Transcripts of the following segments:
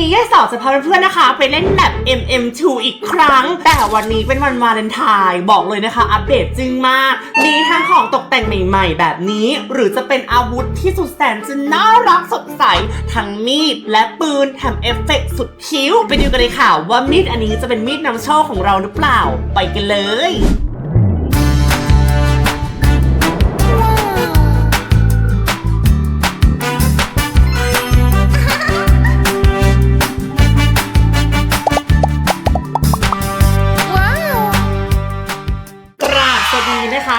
นี้ยายสาวจะพาเพื่อนๆนะคะ ไปเล่นแบบ MM2 อีกครั้ง แต่วันนี้เป็นวันวาเลนไทน์บอกเลยนะคะ อัปเดตจริงมากมีทั้งของตกแต่งใหม่ๆ แบบนี้ หรือจะเป็นอาวุธที่สุดแสนจะน่ารักสดใส ทั้งมีดและปืนแถมเอฟเฟกต์สุดคิ้ว ไปดูกันเลยค่ะว่ามีดอันนี้จะเป็นมีดนำโชคของเราหรือเปล่า ไปกันเลย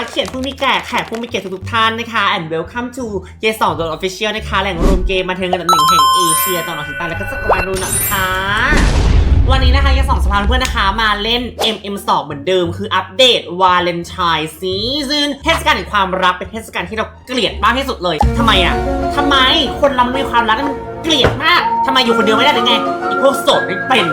เขียนผู้มีแก่แขกผู้มีเกียรติทุกท่านนะคะ and welcome to เยสองโดนออฟฟิเชียลนะคะ แหล่งรวมเกมมาเทิงอันดับหนึ่งแห่งเอเชียตอนออกเฉียงใต้และก็จักรวาลนูนนะคะ วันนี้นะคะเยสองสภาเพื่อนนะคะมาเล่น MM2 เหมือนเดิม คืออัปเดตวาเลนไทน์ซีซันเทศกาลแห่งความรักเป็นเทศกาลที่เราเกลียดมากที่สุดเลยทำไมอะทำไมคนเรามันมีความรักมันเกลียดมากทำไมอยู่คนเดียวไม่ได้หรือไงอีพวกโสดไม่เป็น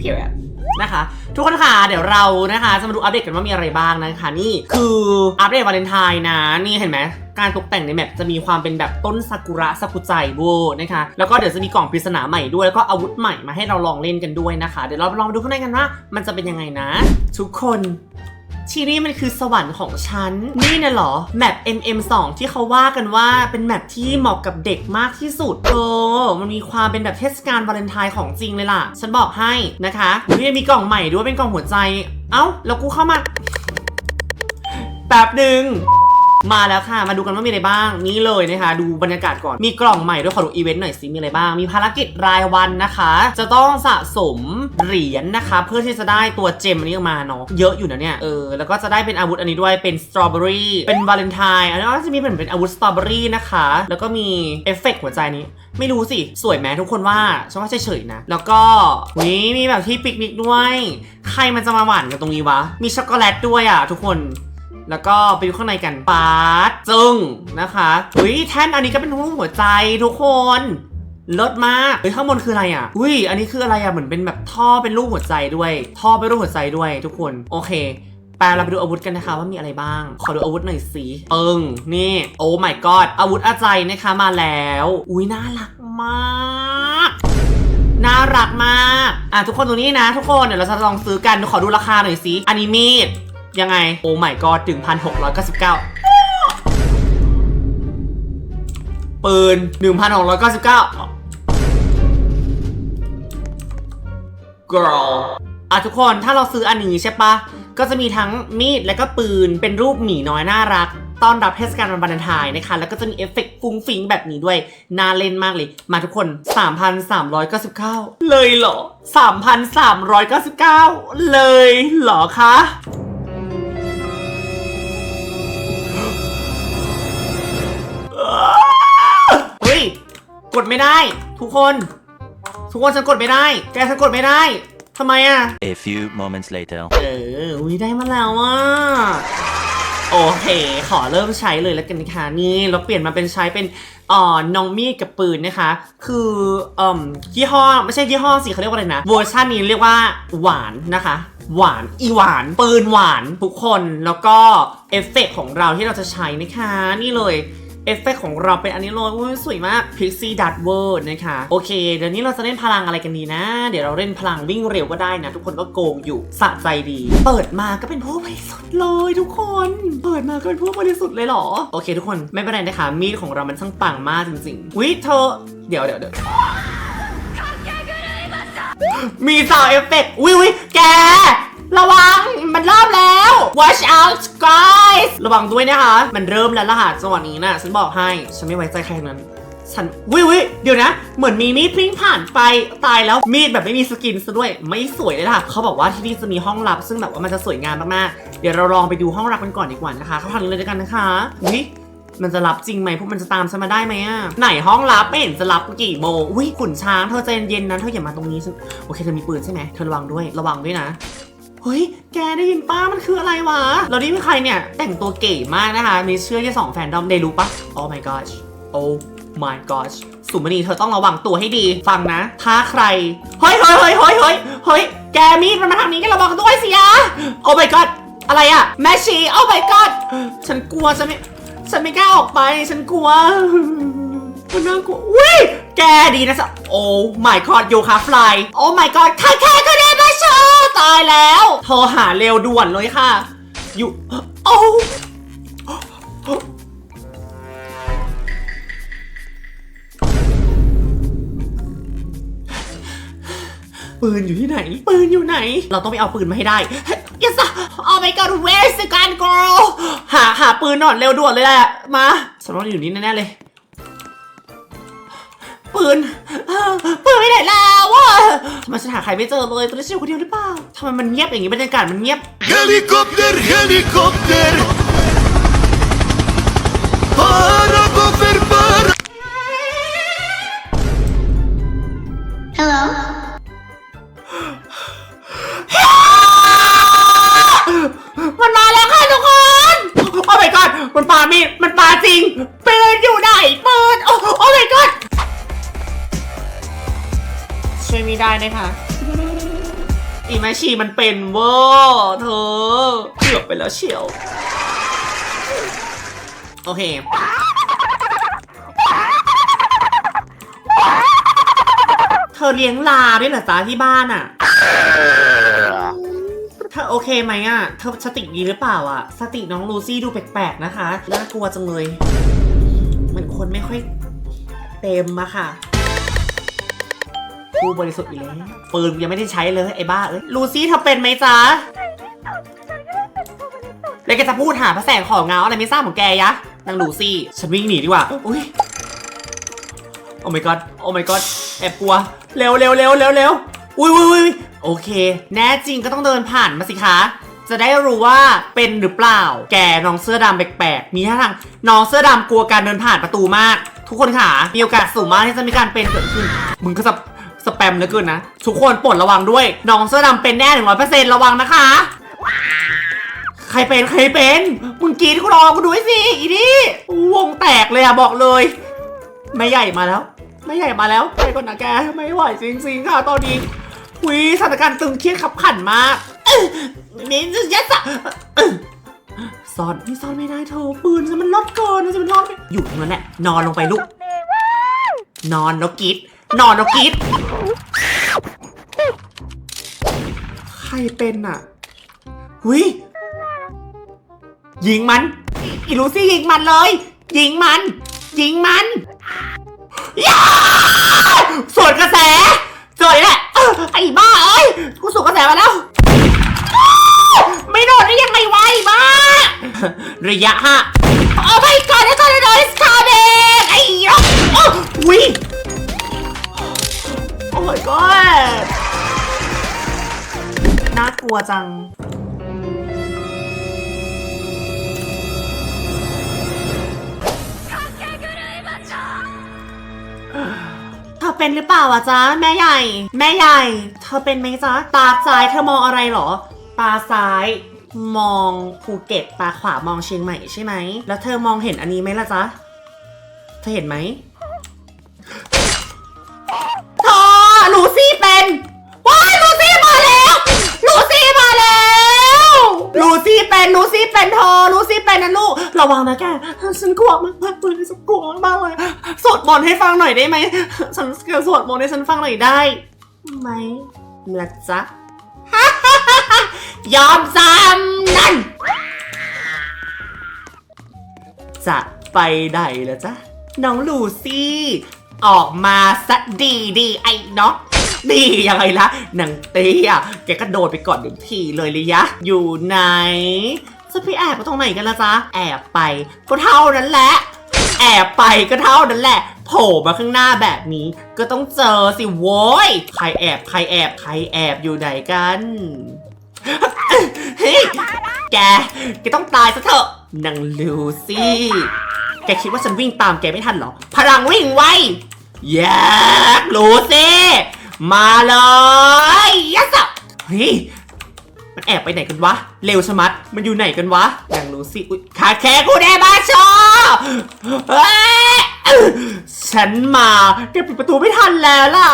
period นะคะ ทุกคนค่ะ เดี๋ยวเรานะคะจะมาดูอัปเดตกันว่ามีอะไรบ้างนะคะ นี่คืออัปเดตวาเลนไทน์นะนี่เห็นไหมการตกแต่งในแมปจะมีความเป็นแบบต้นซากุระซากุใจโวนะคะ แล้วก็เดี๋ยวจะมีกล่องปริศนาใหม่ด้วย แล้วก็อาวุธใหม่มาให้เราลองเล่นกันด้วยนะคะ เดี๋ยวเราลองดูข้างในกันว่ามันจะเป็นยังไงนะ ทุกคน ที่นี่มันคือสวรรค์ของฉัน นี่น่ะหรอ แมป MM2 ที่เขาว่ากันว่าเป็นแมปที่เหมาะกับเด็กมากที่สุด โอ้ มันมีความเป็นแบบเทศกาลวาเลนไทน์ของจริงเลยล่ะ ฉันบอกให้นะคะนี่ยังมีกล่องใหม่ด้วยเป็นกล่องหัวใจ เอ้า แล้วกูเข้ามา แป๊บหนึ่ง มาแล้วค่ะ มาดูกันว่ามีอะไรบ้าง นี่เลยนะคะ ดูบรรยากาศก่อน มีกล่องใหม่ด้วยขอดูอีเวนต์หน่อยสิ มีอะไรบ้าง มีภารกิจรายวันนะคะ จะต้องสะสมเหรียญนะคะ เพื่อที่จะได้ตัวเจมอันนี้ออกมาเนาะ เยอะอยู่นะเนี่ย เออ แล้วก็จะได้เป็นอาวุธอันนี้ด้วย เป็นสตรอเบอรี่เป็นวาเลนไทน์ อันนี้ก็จะมีเป็นเป็นอาวุธสตรอเบอรี่นะคะ แล้วก็มีเอฟเฟกต์หัวใจนี้ ไม่รู้สิ สวยไหมทุกคนว่าฉันว่าเฉยๆนะ แล้วก็นี่มีแบบที่ปิกนิกด้วย ใครมันจะมาหวานกันตรงนี้วะ มีช็อกโกแลตด้วยอะทุกคน แล้วก็ไปดูข้างในกันปาร์ตจึงนะคะอุ้ยแท่นอันนี้ก็เป็นรูปหัวใจทุกคนลิศมากเฮ้ยข้างบนคืออะไรอะ อุ้ย อันนี้คืออะไรอะ เหมือนเป็นแบบท่อเป็นรูปหัวใจด้วย ท่อเป็นรูปหัวใจด้วยทุกคน โอเคแปลเราไปดูอาวุธกันนะคะว่ามีอะไรบ้าง ขอดูอาวุธหน่อยสิเอิงนี่ โอ้ my god อาวุธอาใจนะคะมาแล้ว อุ้ยน่ารักมาก น่ารักมาก อะทุกคนตรงนี้นะ ทุกคนเดี๋ยวเราจะลองซื้อกัน ขอดูราคาหน่อยสิอันนี้มีด ยังไง โอ้ my god ถึงพันหกร้อยเก้าสิบเก้าปืนหนึ่งพันหกร้อยเก้าสิบเก้า girl อะทุกคนถ้าเราซื้ออันนี้ใช่ปะก็จะมีทั้งมีดและก็ปืนเป็นรูปหมีน้อยน่ารักต้อนรับเทศกาลวันวาเลนไทน์นะคะ แล้วก็จะมีเอฟเฟกต์ฟุ้งฟิงแบบนี้ด้วย น่าเล่นมากเลย มาทุกคน 3,399 เลยเหรอ 3,399 เลยเหรอคะ กดไม่ได้ ทุกคน ทุกคนฉันกดไม่ได้ แกฉันกดไม่ได้ทำไมอะ A few moments later. เอออุ้ยได้มาแล้วอะโอเค ขอเริ่มใช้เลยแล้วกันนะคะนี่เราเปลี่ยนมาเป็นใช้เป็นเอ่อน้องมีดกับปืนนะคะ คือเอ่มยี่ห้อไม่ใช่ยี่ห้อสิเขาเรียกว่าอะไรนะ เวอร์ชันนี้เรียกว่าหวานนะคะ หวานอีหวาน ปืนหวานทุกคนแล้วก็เอฟเฟกต์ของเราที่เราจะใช้นะคะ นี่เลย เอฟเฟกต์ของเราเป็นอันนี้เลยอุ๊ยสวยมาก Pixie Dart World นะคะโอเค เดี๋ยวนี้เราจะเล่นพลังอะไรกันดีนะ เดี๋ยวเราเล่นพลังวิ่งเร็วก็ได้นะ ทุกคนก็โกงอยู่สะใจดี เปิดมาก็เป็นผู้บริสุทธิ์เลยทุกคน เปิดมาก็เป็นผู้บริสุทธิ์เลยเหรอ โอเค ทุกคนไม่เป็นไรนะคะ มีดของเรามันช่างปังมากจริงๆวิเธอเดี๋ยวเดี๋ยวเดี๋ยวมีซาวเอฟเฟกต์วิวิแก ระวังมันเริ่มแล้ว watch out guys ระวังด้วยนะคะ มันเริ่มแล้วล่ะค่ะจังหวะนี้นะฉันบอกให้ ฉันไม่ไว้ใจใครนั้น ฉันวิวิเดี๋ยวนะ เหมือนมีมีดวิ่งผ่านไปตายแล้วมีดแบบไม่มีสกินซะด้วย ไม่สวยเลยล่ะ เขาบอกว่าที่นี่จะมีห้องลับ ซึ่งแบบว่ามันจะสวยงามมากๆ เดี๋ยวเราลองไปดูห้องลับกันก่อนดีกว่านะคะ เข้าทางนี้เลยด้วยกันนะคะวิมันจะรับจริงไหมพวกมันจะตามฉันมาได้ไหมอะ ไหนห้องลับไม่เห็นจะรับกี่โมงอุ้ยขุนช้างเธอใจเย็นๆนะเธออย่ามาตรงนี้ฉันโอเคเธอมีปืนใช่ไหมเธอระวังด้วยระวังด้วยนะ เฮ้ย แกได้ยินป้ามันคืออะไรวะ เรานี่เป็นใครเนี่ย แต่งตัวเก๋มากนะคะมีเชื่อแค่สองแฟนดอมได้รู้ปะ Oh my gosh Oh my gosh สุมณีเธอต้องระวังตัวให้ดี ฟังนะ ถ้าใคร เฮ้ยเฮ้ยเฮ้ยเฮ้ยเฮ้ยเฮ้ยแกมีดมันมาทางนี้แกันระวังด้วยสิยะ Oh my god อะไรอะแมชี Oh my god ฉันกลัวฉันไม่ฉันไม่กล้าออกไป ฉันกลัวมันน่ากลัวอุ้ยแกดีนะสะโอ้ my god โยคะฟลายโอ้ my god ใครแค่ก็ได้ ตายแล้ว โทรหาเร็วด่วนเลยค่ะ อยู่โอ้ปืนอยู่ที่ไหน ปืนอยู่ไหน เราต้องไปเอาปืนมาให้ได้ yes sir oh my god where's the gun girl หาหาปืนหน่อยเร็วด่วนเลยแหละ มาฉันว่าอยู่นี่แน่ๆเลย ปืนปืนไปไหนแล้ววะทำไมฉันหาใครไม่เจอเลยตอนนี้ฉันอยู่คนเดียวหรือเปล่าทำไมมันเงียบอย่างนี้บรรยากาศมันเงียบ Helikopter, helikopter! Para ได้นะคะอีแมชชีมันเป็นเวอร์เธอเกือบไปแล้วเชียว โอเค เธอเลี้ยงลาด้วยเหรอจ๊ะที่บ้านอะเธอโอเคไหมอะ เธอสติดีหรือเปล่าอะ สติน้องลูซี่ดูแปลกๆนะคะ น่ากลัวจังเลย เหมือนคนไม่ค่อยเต็มอะค่ะ ผู้บริสุทธิ์อีกแล้วปืนยังไม่ได้ใช้เลยไอ้บ้าเอ้ยลูซี่เธอเป็นไหมจ๊ะแล้วแกจะพูดหาพระแสงของเงาอะไรไม่ทราบของแกยะนางลูซี่ฉันวิ่งหนีดีกว่าอุ้ยโอ้ my god โอ้ my god แอบกลัวเร็วเร็วเร็วเร็วเร็วอุ้ยอุ้ยอุ้ยโอเค แน่จริงก็ต้องเดินผ่านมาสิคะจะได้รู้ว่าเป็นหรือเปล่า แกน้องเสื้อดำแปลกๆ มีท่าทางน้องเสื้อดำกลัวการเดินผ่านประตูมาก ทุกคนค่ะ มีโอกาสสูงมากที่จะมีการเป็นเกิดขึ้น มึงก็สป สแปมเหลือเกินนะ ทุกคนโปรดระวังด้วย น้องเสื้อดำเป็นแน่หนึ่งร้อยเปอร์เซ็นต์ระวังนะคะ ใครเป็นใครเป็น มึงกรีดกูรอกูด้วยสิอีนี่วงแตกเลยอะบอกเลย ไม่ใหญ่มาแล้ว ไม่ใหญ่มาแล้วไปก่อนนะแกไม่ไหวจริงๆค่ะตอนนี้หุยสถานการณ์ตึงเครียดขับขันมากเอ้ยนี่จะยัดสะซ่อนนี่ซ่อนไม่ได้เธอปืนจะมันลดเกินนจะมันลดไม่อยู่ตรงนั้นแหละนอนลงไปลูก นอนแล้วกรี ดนอนแล้วกรีดใครเป็นอะหุยยิงมัน อีลูซี่ยิงมันเลย ยิงมัน ยิงมันย่าสวนกระแสสวยแหละเอ้อไอ้บ้าเอ้ยกูสวนกระแสมาแล้ว ไม่โดดได้ยังไงวะไอ้บ้า ระยะห้าโอ้ไม่ก่อนแล้วก่อนแล้ว it's coming ไอ้ยกโอ้วิโอ้ my god น่ากลัวจัง เธอเป็นหรือเปล่าอะจ๊ะ แม่ใหญ่ แม่ใหญ่ เธอเป็นไหมจ๊ะ ตาซ้ายเธอมองอะไรเหรอ ตาซ้ายมองภูเก็ต ตาขวามองเชียงใหม่ใช่ไหม แล้วเธอมองเห็นอันนี้ไหมล่ะจ๊ะ เธอเห็นไหม เป็นลูซี่เป็นเธอลูซี่เป็นนะลูก ระวังนะแก ฉันกลัวมากมากเลยฉันกลัวมากเลยสวดมนต์ให้ฟังหน่อยได้ไหมฉันสวดมนต์ให้ฉันฟังหน่อยได้ไหมละจ๊ะยอมซ้ำนั่น จะไปไหนละจ๊ะ น้องลูซี่ ออกมาซะดีดีไอ้เนาะ ดียังไงล่ะหนังเตี้ยแกก็โดดไปก่อนหนึ่งทีเลยเลยยะ อยู่ไหนจะไปแอบไปตรงไหนกันละจ๊ะ แอบไป ก็เท่านั้นแหละ แอบไปก็เท่านั้นแหละโผล่มาข้างหน้าแบบนี้ ก็ต้องเจอสิโว้ย ใครแอบใครแอบใครแอบอยู่ไหนกันเฮ้ยแก แกต้องตายซะเถอะนางลูซี่ แกคิดว่าฉันวิ่งตามแกไม่ทันหรอ พลังวิ่งไวแย่ลูซี่ มาเลยยัสอะเฮ้ยมันแอบไปไหนกันวะ เร็วชะมัด มันอยู่ไหนกันวะนางลูซี่อุ๊ยขาแค่กูได้มาชอเฮ้ยฉันมาแกปิดประตูไม่ทันแล้วล่ะ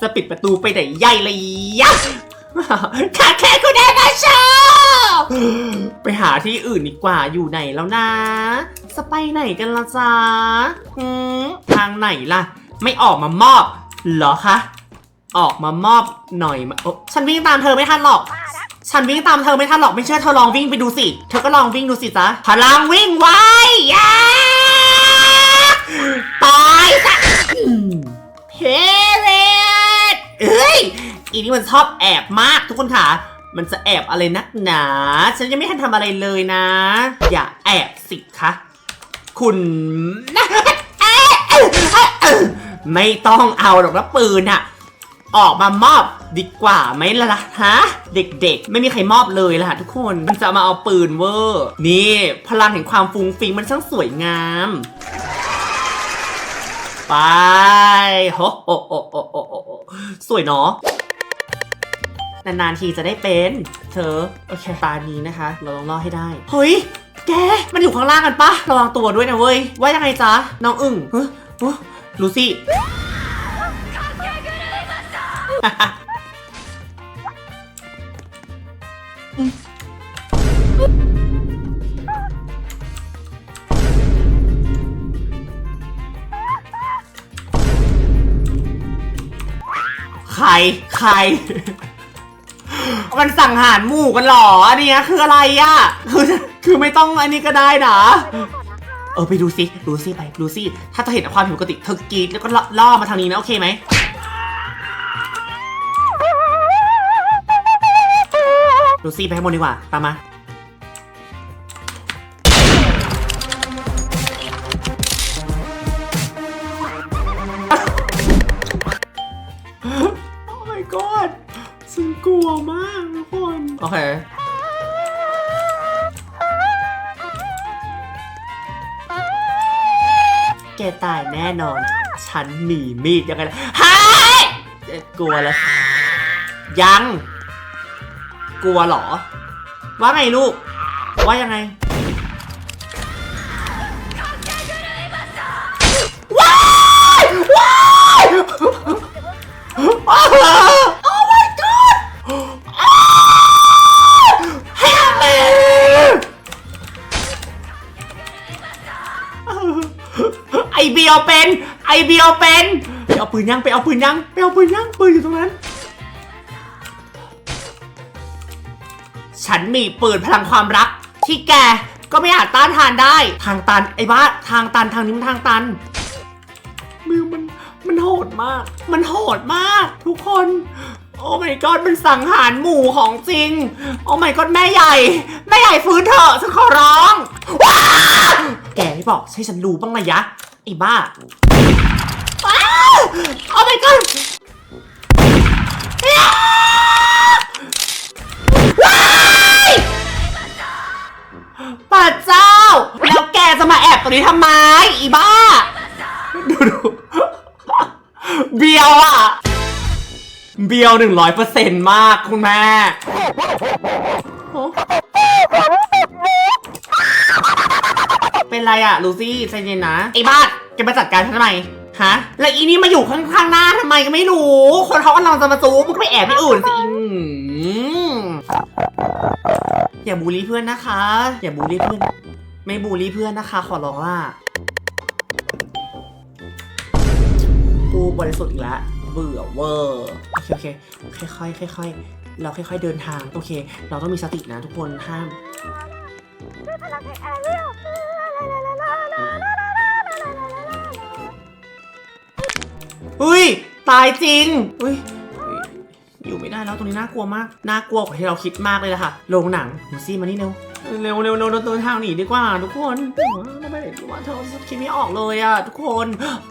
จะปิดประตูไปไหนใหญ่เลยยะขาแค่กูได้มาชอไปหาที่อื่นดีกว่า อยู่ไหนแล้วนะ จะไปไหนกันละจ๊ะทางไหนล่ะ ไม่ออกมามอบเหรอคะ ออกมามอบหน่อยมาโอ๊ะฉันวิ่งตามเธอไม่ทันหรอก ฉันวิ่งตามเธอไม่ทันหรอกไม่เชื่อเธอลองวิ่งไปดูสิ เธอก็ลองวิ่งดูสิจ๊ะพลังวิ่งไว้ยาตายซะอืมเพเรตเอ้ย อีนี่มันชอบแอบมากทุกคนค่ะ มันจะแอบอะไรนักหนา ฉันยังไม่ทันทำอะไรเลยนะ อย่าแอบสิคะคุณไม่ต้องเอาหรอกนะปืนอะ ออกมามอบดีกว่าไหมล่ะฮะ เด็กๆ ไม่มีใครมอบเลยล่ะทุกคนมันจะมาเอาปืนเวอร์ นี่ พลังแห่งความฟุ้งฟิงมันช่างสวยงาม ไปโฮโอ้โอ้โอ้โอ้โอ้โอ้สวยเนาะนานๆทีจะได้เป็น เธอ โอเคตานี้นะคะ เราต้องรอดให้ได้ เฮ้ย แก มันอยู่ข้างล่างกันปะระวังตัวด้วยนะเว้ย ว่ายังไงจ๊ะ น้องอึ่งเฮ้ยเฮ้ยลูซี่ ใคร ใคร มันสั่งหารหมู่กันเหรออันเนี้ยคืออะไรอะคือคือไม่ต้องอันนี้ก็ได้นะ เออไปดูสิดูสิไปดูสิถ้าเธอเห็นความผิดปกติเธอกรีดแล้วก็ล่อล่อมาทางนี้นะโอเคไหม ดูสิไปข้างบนดีกว่า ตามมาโอ้ my god ฉันกลัวมากทุกคน โอเค แกตายแน่นอน ฉันมีมีดยังไงล่ะฮายเอ๊ะกลัวแล้วยัง กลัวเหรอ ว่าไงลูก ว่ายังไงว้ายว้ายโอ้ my god เฮลเมไอเบียวเป็น ไอเบียวเป็น ไปเอาปืนยังไปเอาปืนยังไปเอาปืนยังปืนอยู่ตรงนั้น ฉันมีปืนพลังความรัก ที่แกก็ไม่อาจต้านทานได้ ทางตันไอ้บ้าทางตันทางนี้มันทางตัน มือมันมันโหดมาก มันโหดมาก ทุกคน โอ้ my god มันสังหารหมู่ของจริง โอ้ my god แม่ใหญ่ แม่ใหญ่ฟื้นเถอะฉันขอร้องว้าแกไม่บอกให้ฉันรู้บ้างนะยะไอ้บ้าว้าโอ้ my god ป้าเจ้า แล้วแกจะมาแอบตรงนี้ทำไม อีบ้า ดูดูเบียวอะ เบียวหนึ่งร้อยเปอร์เซ็นต์มากคุณแม่โอ้เป็นไรอะ ลูซี่ใจเย็นนะ ไอ้บ้าแกมาจัดการฉันทำไม ฮะ แล้วอีนี่มาอยู่ข้างๆหน้าทำไมก็ไม่รู้ คนเขากำลังจะมาจูบมึงก็ไปแอบที่อื่นสิอืมอย่าบูลลี่เพื่อนนะคะ อย่าบูลลี่เพื่อน ไม่บูลลี่เพื่อนนะคะ ขอร้องล่ะ กูบริสุทธิ์อีกแล้วเบื่อเวอร์โอเคโอเคค่อยๆค่อยๆเราค่อยๆเดินทาง โอเค เราต้องมีสตินะทุกคนห้าม อุ้ย ตายจริง อุ้ยอยู่ไม่ได้แล้วตรงนี้น่ากลัวมาก น่ากลัวกว่าที่เราคิดมากเลยละค่ะโรงหนังดูซี่มานี่เร็ว เร็วเร็วเร็วเดินทางหนีดีกว่า ทุกคนทำไมว่าเธอคิดไม่ออกเลยอะทุกคน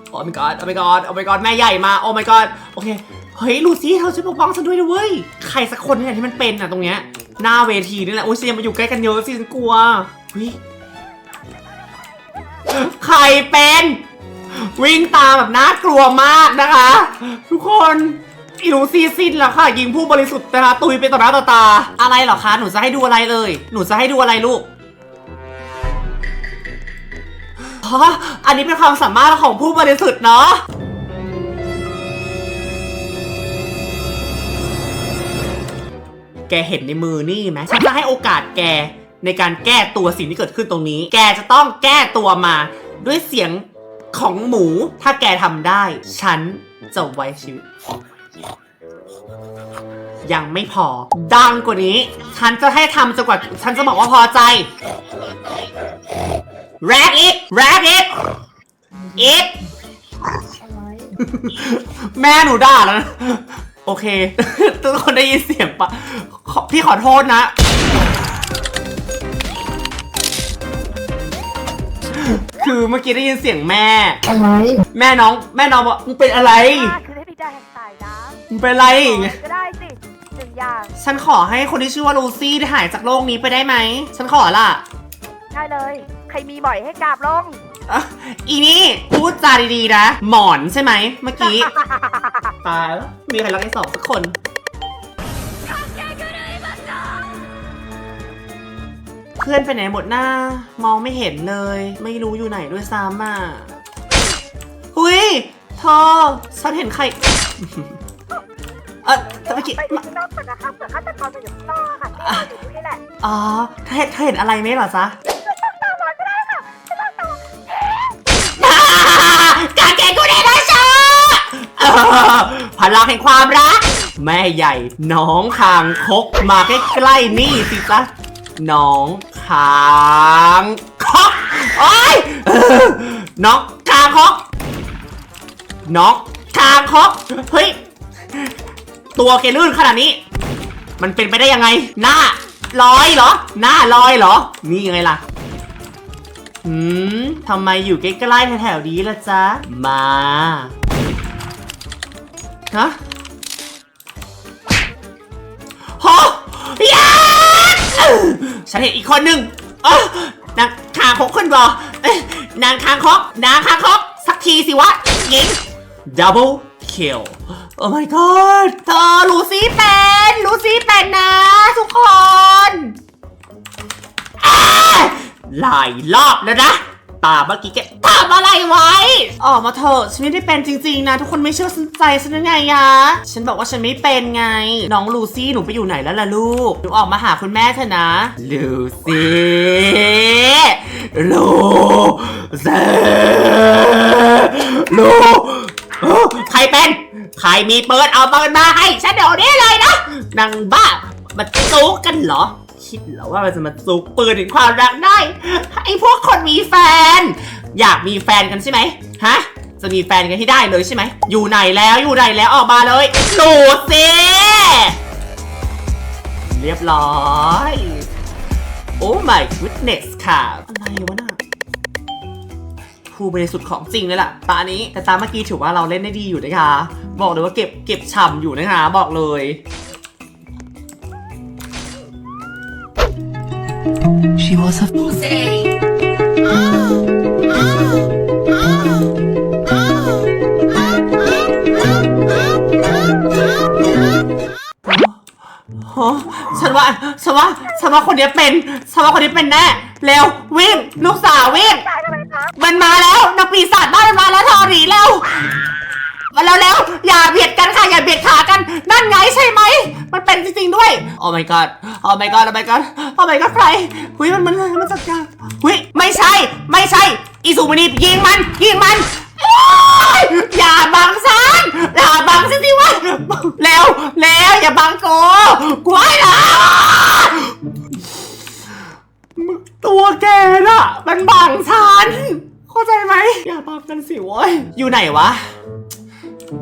โอ้ my god โอ้ my god โอ้ my god แม่ใหญ่มาโอ้ my god โอเค เฮ้ยลูซี่เธอช่วยปกป้องฉันด้วยนะเว้ย ใครสักคนเนี่ยที่มันเป็นอะตรงเนี้ย หน้าเวทีนี่แหละ โอ้ยเสียมาอยู่ใกล้กันเยอะสิฉันกลัวเฮ้ยใครเป็น วิ่งตามแบบน่ากลัวมากนะคะ ทุกคนอีหนูซีซินแล้วค่ะ ยิงผู้บริสุทธิ์นะคะตุยไปต่อหน้าต่อตา อะไรเหรอคะ หนูจะให้ดูอะไรเลย หนูจะให้ดูอะไรลูกอ๋ออันนี้เป็นความสามารถของผู้บริสุทธิ์เนาะแกเห็นในมือนี่ไหมฉันจะให้โอกาสแกในการแก้ตัวสิ่งที่เกิดขึ้นตรงนี้ แกจะต้องแก้ตัวมาด้วยเสียง ของหมู ถ้าแกทำได้ ฉันจะไว้ชีวิต ยังไม่พอ ดังกว่านี้ ฉันจะให้ทำจนกว่า ฉันจะบอกว่าพอใจ แรกอีก แรกอีกอีกแม่หนูด่าแล้วนะ โอเค ทุกคนได้ยินเสียงปะขอพี่ขอโทษนะ คือเมื่อกี้ได้ยินเสียงแม่ อะไรแม่น้องแม่น้องบอกมึงเป็นอะไรอ่าคือให้พี่ได้แห่งสายน้มึงเป็นอะไรำก็ได้สิหนึ่งอย่างฉันขอให้คนที่ชื่อว่าลูซี่ได้หายจากโลกนี้ไปได้ไหม ฉันขอละได้เลย ใครมีบ่อยให้กราบลง อะอีนี่พูดจาดีๆนะ หมอนใช่ไหมเมื่อกี้ ตายแล้วมีใครรักไอ้สองสักคน เพื่อนไปไหนหมดหน้า มองไม่เห็นเลย ไม่รู้อยู่ไหนด้วยซ้ำอะหุยเธอฉันเห็นใคร เออแต่เมื่อกี้ ไปที่ข้างนอกก่อนนะคะเผื่อฆาตกรมาอยู่ข้างนอกค่ะที่เราอยู่ตรงนี้แหละอ๋อเธอเห็นเธอเห็นอะไรไหมเหรอจ๊ะตามมาก็ได้ค่ะฉันรอต่อการแกงกูได้นะชาเออพลังแห่งความรัก แม่ใหญ่ น้องคางคกมาใกล้ๆนี่สิจ๊ะน้อง คางคกโอ้ยเออน้องคางคกน้องคางคกเฮ้ย ตัวแกลื่นขนาดนี้ มันเป็นไปได้ยังไง หน้าลอยเหรอ หน้าลอยเหรอ นี่ยังไงล่ะหืมทำไมอยู่ใกล้ๆแถวๆนี้ล่ะจ๊ะ มา ฮะโหยา ฉันเห็นอีกคนหนึ่งอ้อนางคางคกขึ้นบอนางคางคกนางคางคกสักทีสิวะหญิง double kill โอ้ my god เธอลูซี่เป็นลูซี่เป็นนะ ทุกคนหลายรอบแล้วนะ ตาเมื่อกี้แกทำอะไรไว้ ออกมาเถอะฉันไม่ได้เป็นจริงๆนะ ทุกคนไม่เชื่อฉันใจฉันยังไงยะ ฉันบอกว่าฉันไม่เป็นไง น้องลูซี่หนูไปอยู่ไหนแล้วล่ะลูก หนูออกมาหาคุณแม่เถอะนะลูซี่ลูซี่ลูเอ้อใครเป็น ใครมีปืนเอาปืนมาให้ฉันเดี๋ยวนี้เลยนะนางบ้ามาจูกกันเหรอ คิดเหรอว่ามันจะมาจูกปืนถึงความรักได้ไอ้พวกคนมีแฟน อยากมีแฟนกันใช่ไหมฮะ จะมีแฟนกันให้ได้เลยใช่ไหม อยู่ไหนแล้วอยู่ไหนแล้วออกมาเลยหนูสิเรียบร้อยโอ้ my goodness ค่ะ อะไรวะน่ะผู้บริสุทธิ์ของจริงเลยล่ะ ตานี้ แต่ตาเมื่อกี้ถือว่าเราเล่นได้ดีอยู่นะคะ บอกเลยว่าเก็บเก็บฉ่ำอยู่นะคะ บอกเลย She was a Ah ฮะฉันว่าฉันว่าฉันว่าคนนี้เป็นฉันว่าคนนี้เป็นแน่เร็ววิ่งลูกสาววิ่งตายทำไมคะมันมาแล้วนักปีศาจบ้านมันมาแล้วเธอหนีเร็ว มาแล้วแล้วอย่าเบียดกันค่ะอย่าเบียดขากันนั่นไงใช่ไหม มันเป็นจริงๆด้วย โอ้ my god โอ้ my god โอ้ my god โอ้ my god ใครหุยมันมันมันจัดการหุยไม่ใช่ ไม่ใช่ อีสุมณียิงมันยิงมันอย่าบังฉันอย่าบังฉันสิวะเร็วเร็วอย่าบังกูกูให้นะตัวแกน่ะ มันบังฉัน เข้าใจไหมอย่าบังกันสิเว้ยอยู่ไหนวะ ม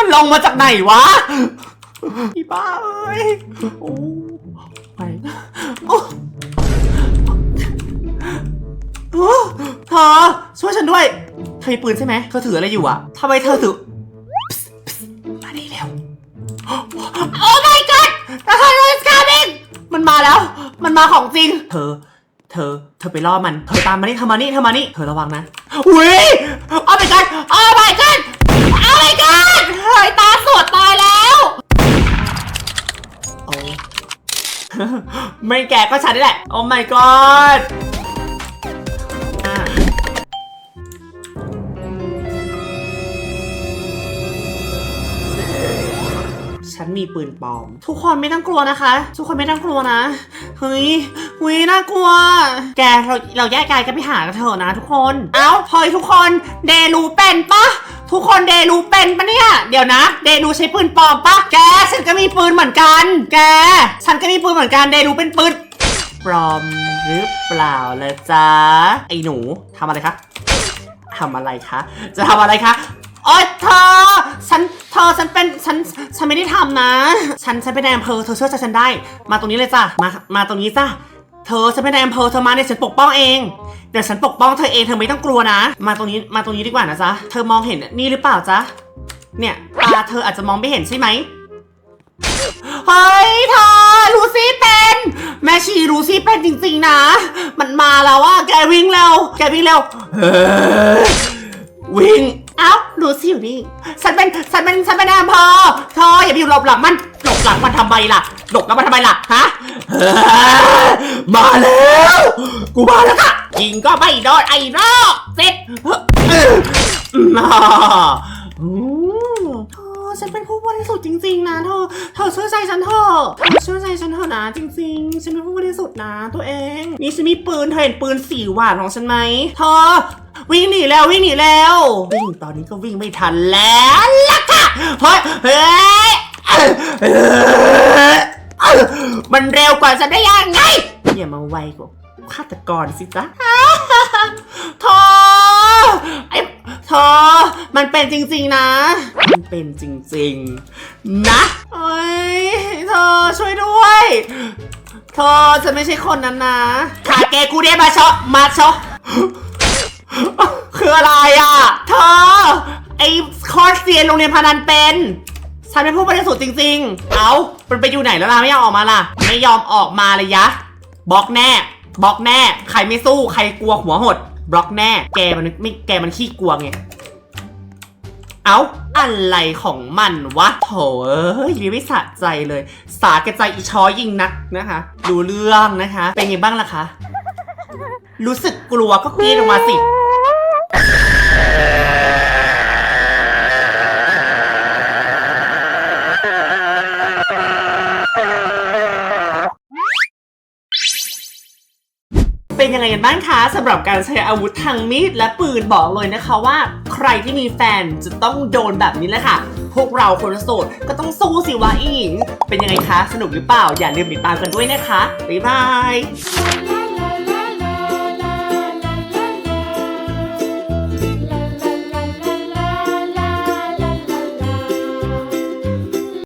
ันลงมาจากไหนวะอีบ้าเอ้ยโอ้ไปโอ้เธอช่วยฉันด้วย เธอมีปืนใช่ไหมเธอถืออะไรอยู่อะทำไมเธอถือมานี่เร็วโอ้ my god the hunter is coming มันมาแล้ว มันมาของจริง เธอ เธอ เธอไปล่อมัน เธอตามมานี่เธอมานี่เธอมานี่เธอระวังนะ อุ้ยโอ้ my god โอ้ my god โอ้ my god เฮ้ยตาสวดตายแล้วโอ้ ไม่แกก็ฉันนี่แหละ โอ้ my god ฉันมีปืนปลอม ทุกคนไม่ต้องกลัวนะคะ ทุกคนไม่ต้องกลัวนะ เฮ้ยเฮ้ยน่ากลัว แกเราเราแยกกายกันไปหากันเถอะนะ ทุกคน เอ้าเฮ้ยทุกคนเดรูเป็นปะทุกคนเดรูเป็นปะเนี่ย เดี๋ยวนะ เดรูใช้ปืนปลอมปะแกฉันก็มีปืนเหมือนกัน แก ฉันก็มีปืนเหมือนกันเดรูเป็นปืนปลอมหรือเปล่าเละจ๊ะไอ้หนูทำอะไรคะทำอะไรคะ จะทำอะไรคะ โอ๊ยเธอ ฉัน เธอ ฉันเป็น ฉัน ฉันไม่ได้ทำนะ ฉัน ฉันเป็นนายอำเภอ เธอเชื่อใจฉันได้ มาตรงนี้เลยจ้ะ มา มาตรงนี้จ้ะ เธอ ฉันเป็นนายอำเภอ เธอมาเนี่ยฉันปกป้องเอง เดี๋ยวฉันปกป้องเธอเอง เธอไม่ต้องกลัวนะ มาตรงนี้ มาตรงนี้ดีกว่านะจ๊ะ เธอมองเห็นนี่หรือเปล่าจ๊ะ เนี่ยตาเธออาจจะมองไม่เห็นใช่ไหมเฮ้ยเธอลูซี่เป็น แม่ชีลูซี่เป็นจริงๆนะ มันมาแล้วอะแกวิ่งเร็ว แกวิ่งเร็ว วิ่งเอ้าูสิอยู่นี่ฉันเป็นฉันเป็นฉันเป็นนายอำเภอเธออย่าไปอยู่หลบหลังมันหลบหลังมันทำไมล่ะหลบหลังมันทำไมล่ะฮะเฮ้ยมาแล้ว กูมาแล้วค่ะยิงก็ไม่โดนไอ้รอกเสร็จเออน่าอืม ฉันเป็นผู้บริสุทธิ์จริง ๆ นะเธอเธอเชื่อใจฉันเถอะเธอเชื่อใจฉันเถอะนะจริง ๆ ฉันเป็นผู้บริสุทธิ์นะตัวเอง นี่ฉันมีปืนเธอเห็นปืนสีหวานของฉันไหมเธอวิ่งหนีแล้ววิ่งหนีแล้ววิ่งตอนนี้ก็วิ่งไม่ทันแล้วล่ะค่ะเฮ้ยเฮ้ยเอ้ยมันเร็วกว่าฉันได้ยังไงอย่ามาไวกว่าฆาตกรสิจ๊ะเธอไอ้ เธอ มันเป็นจริงๆนะ มันเป็นจริงๆ นะเอ้ยเธอช่วยด้วย เธอฉันไม่ใช่คนนั้นนะขาเกกูเดมาชอมาชอคืออะไรอะ เธอ ไอ้คอร์สเซียนโรงเรียนพานันเป็นฉันเป็นผู้บริสุทธิ์จริง ๆ เอามันไปอยู่ไหนแล้วล่ะไม่ยอมออกมาล่ะ ไม่ยอมออกมาเลยยะบล็อกแน่บล็อกแน่ ใครไม่สู้ใครกลัวหัวหด บล็อกแน่ แกมันไม่แกมันขี้กลัวไง เอาอะไรของมันวะโถเอ้ยไม่สะใจเลย สาแกใจอีช้อยยิงนักนะคะดูเรื่องนะคะ เป็นไงบ้างล่ะคะ รู้สึกกลัวก็กรีดออกมาสิ ไงกันบ้างคะสำหรับการใช้อาวุธทางมีดและปืนบอกเลยนะคะว่า ใครที่มีแฟนจะต้องโดนแบบนี้แหละค่ะ พวกเราคนโสดก็ต้องสู้สิวะอีหญิง เป็นยังไงคะ สนุกหรือเปล่า อย่าลืมติดตามกันด้วยนะคะ บ๊ายบาย